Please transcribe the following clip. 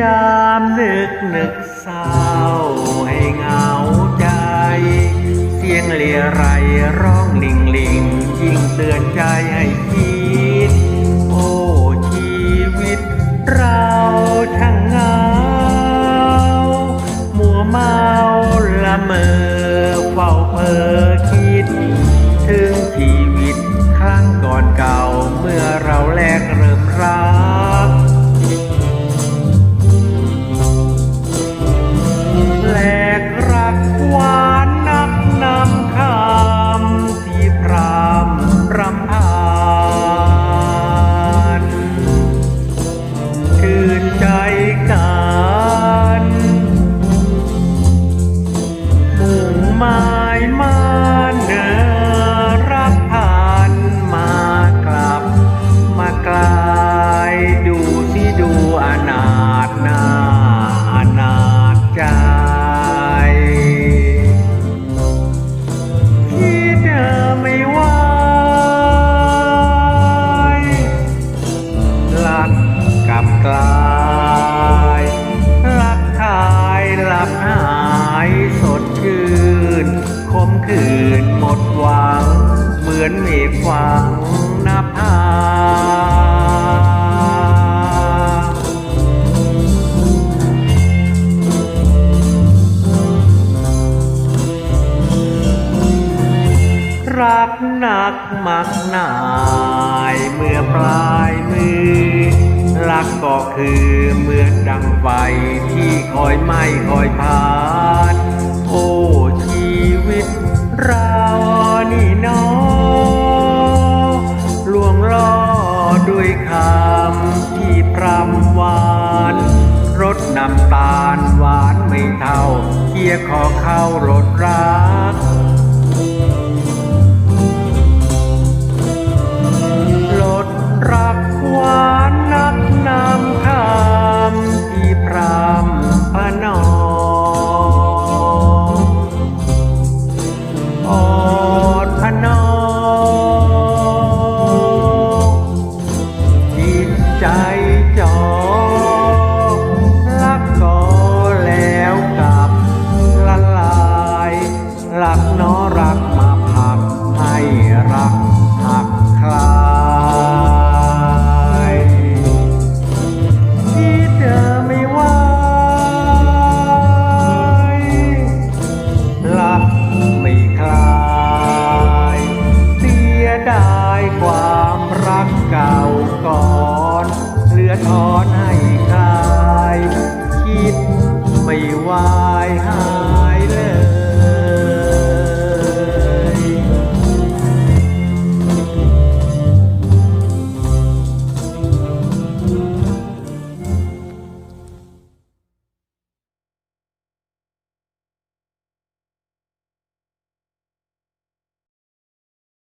ยามนึกนึกเศร้า ลิงลิงยิ่งเตือนใจให้คิด โอ้ชีวิตเราช่างเหงามัวเมาละเมอเฝ้าเพ้อคิด ถึงชีวิตครั้งก่อนเก่าเมื่อเราแลก หมดหวัง เหมือนเมฆฟังนภารักหนักมักหนายเมื่อปลายมือ รักก็คือเหมือนดังไฟที่คอยไหม้คอยพานโอ้ชีวิตเรา ลิเท่าเคียขอเข้ารถรักรถรักหวานนักนำคำที่พรำพนออดพนอจิตใจ อทอให้คลาย คิดไม่วายหา